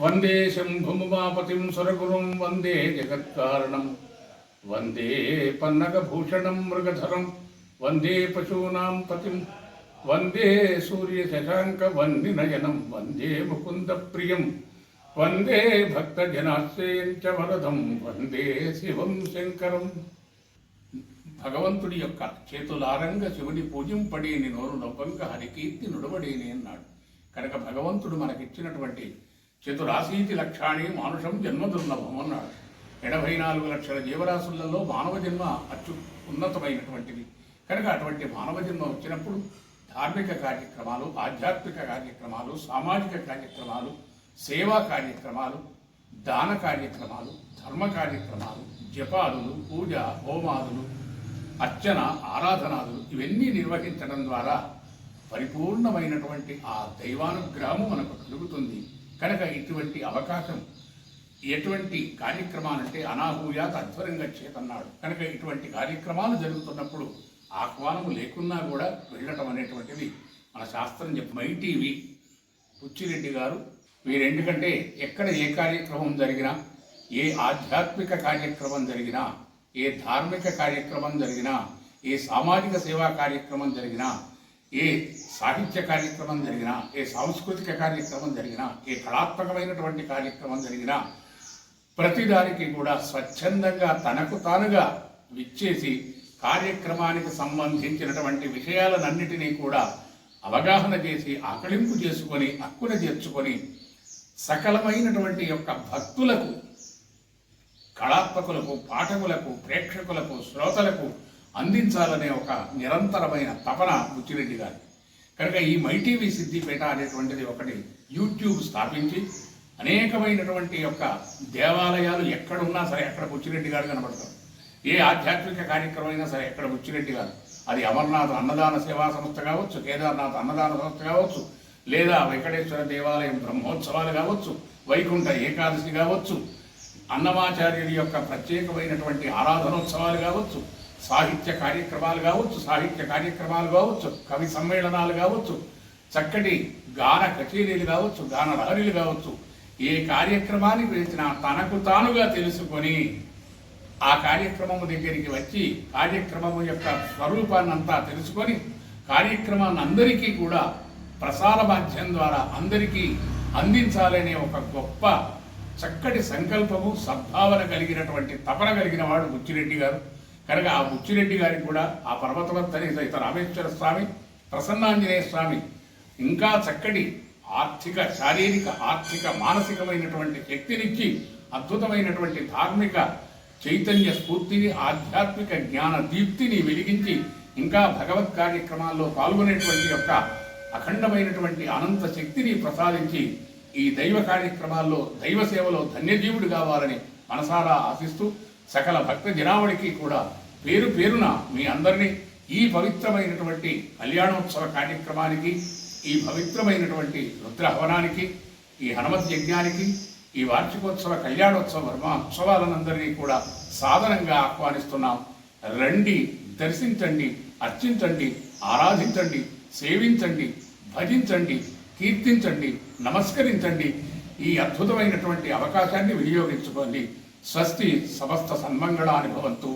వందే శంభుమాపతిం సురగురుం వందే జగత్కారణం. వందే పన్నగభూషణం మృగధరం. వందే పశూనాం పతిం. వందే సూర్య శశాంక వందినయనం వందే ముకుంద ప్రియం. వందే భక్తజనాశ్రయం చ వరదం. వందే శివం శంకరం. భగవంతుడి యొక్క చేతులారంగ శివుని పూజింపడేని నోరు నవ్వంక హరికీర్తి నుడబడేని అన్నాడు. కనుక భగవంతుడు మనకిచ్చినటువంటి చతురాశీతి లక్షాణి మానుషం జన్మదుర్లభం అన్నాడు. ఎనభై నాలుగు లక్షల జీవరాశులలో మానవ జన్మ అత్యు ఉన్నతమైనటువంటిది. కనుక అటువంటి మానవ జన్మ వచ్చినప్పుడు ధార్మిక కార్యక్రమాలు ఆధ్యాత్మిక కార్యక్రమాలు సామాజిక కార్యక్రమాలు సేవా కార్యక్రమాలు దాన కార్యక్రమాలు ధర్మ కార్యక్రమాలు జపాదులు పూజ హోమాదులు అర్చన ఆరాధనాదులు ఇవన్నీ నిర్వహించడం ద్వారా పరిపూర్ణమైనటువంటి ఆ దైవానుగ్రహము మనకు కలుగుతుంది. కనుక ఇటువంటి అవకాశం ఎటువంటి కార్యక్రమాలంటే అనాహూయ తద్వరంగా చేతన్నాడు. కనుక ఇటువంటి కార్యక్రమాలు జరుగుతున్నప్పుడు ఆహ్వానము లేకున్నా కూడా వెళ్ళటం అనేటువంటిది మన శాస్త్రం చెప్పి మైటీవి పుచ్చిరెడ్డి గారు వీరెందుకంటే ఎక్కడ ఏ కార్యక్రమం జరిగినా ఏ ఆధ్యాత్మిక కార్యక్రమం జరిగినా ఏ ధార్మిక కార్యక్రమం జరిగినా ఏ సామాజిక సేవా కార్యక్రమం జరిగినా ఏ సాహిత్య కార్యక్రమం జరిగినా ఏ సాంస్కృతిక కార్యక్రమం జరిగినా ఏ కళాత్మకమైనటువంటి కార్యక్రమం జరిగినా ప్రతిదానికి కూడా స్వచ్ఛందంగా తనకు తానుగా విచ్చేసి కార్యక్రమానికి సంబంధించినటువంటి విషయాలన్నిటినీ కూడా అవగాహన చేసి ఆకలింపు చేసుకొని అక్కున చేర్చుకొని సకలమైనటువంటి యొక్క భక్తులకు కళాత్మకులకు పాఠకులకు ప్రేక్షకులకు శ్రోతలకు అందించాలనే ఒక నిరంతరమైన తపన బుచ్చిరెడ్డి గారి. కనుక ఈ మైటీవీ సిద్దిపేట అనేటువంటిది ఒకటి యూట్యూబ్ స్థాపించి అనేకమైనటువంటి యొక్క దేవాలయాలు ఎక్కడున్నా సరే ఎక్కడ బుచ్చిరెడ్డి గారు కనబడతారు. ఏ ఆధ్యాత్మిక కార్యక్రమం అయినా సరే ఎక్కడ బుచ్చిరెడ్డి గారు. అది అమర్నాథ్ అన్నదాన సేవా సంస్థ కావచ్చు కేదార్నాథ్ అన్నదాన సంస్థ కావచ్చు లేదా వెంకటేశ్వర దేవాలయం బ్రహ్మోత్సవాలు కావచ్చు వైకుంఠ ఏకాదశి కావచ్చు అన్నమాచార్యుడి యొక్క ప్రత్యేకమైనటువంటి ఆరాధనోత్సవాలు కావచ్చు సాహిత్య కార్యక్రమాలు కావచ్చు సాహిత్య కార్యక్రమాలు కావచ్చు కవి సమ్మేళనాలు కావచ్చు చక్కటి గాన కచేరీలు కావచ్చు గాన లహరీలు కావచ్చు ఏ కార్యక్రమానికి పిలిచినా తనకు తానుగా తెలుసుకొని ఆ కార్యక్రమం దగ్గరికి వచ్చి కార్యక్రమం యొక్క స్వరూపాన్ని అంతా తెలుసుకొని కార్యక్రమాన్ని అందరికీ కూడా ప్రసార మాధ్యం ద్వారా అందరికీ అందించాలనే ఒక గొప్ప చక్కటి సంకల్పము సద్భావన కలిగినటువంటి తపన కలిగిన వాడు బుచ్చిరెడ్డి గారు. కనుక ఆ బుచ్చిరెడ్డి గారికి కూడా ఆ పర్వతవర్తని సైత రామేశ్వర స్వామి ప్రసన్నాంజనేయ స్వామి ఇంకా చక్కటి ఆర్థిక శారీరక ఆర్థిక మానసికమైనటువంటి శక్తినిచ్చి అద్భుతమైనటువంటి ధార్మిక చైతన్య స్ఫూర్తిని ఆధ్యాత్మిక జ్ఞాన దీప్తిని వెలిగించి ఇంకా భగవత్ కార్యక్రమాల్లో పాల్గొనేటువంటి యొక్క అఖండమైనటువంటి అనంత శక్తిని ప్రసాదించి ఈ దైవ కార్యక్రమాల్లో దైవ సేవలో ధన్యజీవుడు కావాలని మనసారా ఆశిస్తూ సకల భక్త జనావళికి కూడా పేరు పేరున మీ అందరినీ ఈ పవిత్రమైనటువంటి కళ్యాణోత్సవ కార్యక్రమానికి ఈ పవిత్రమైనటువంటి రుద్రహవనానికి ఈ హనుమత్ యజ్ఞానికి ఈ వార్షికోత్సవ కళ్యాణోత్సవ వర్మ కూడా సాధనంగా ఆహ్వానిస్తున్నాం. రండి దర్శించండి అర్చించండి ఆరాధించండి సేవించండి భజించండి కీర్తించండి నమస్కరించండి. ఈ అద్భుతమైనటువంటి అవకాశాన్ని వినియోగించుకోండి. స్వస్తి సమస్త సన్మంగళాన్ని భవంతు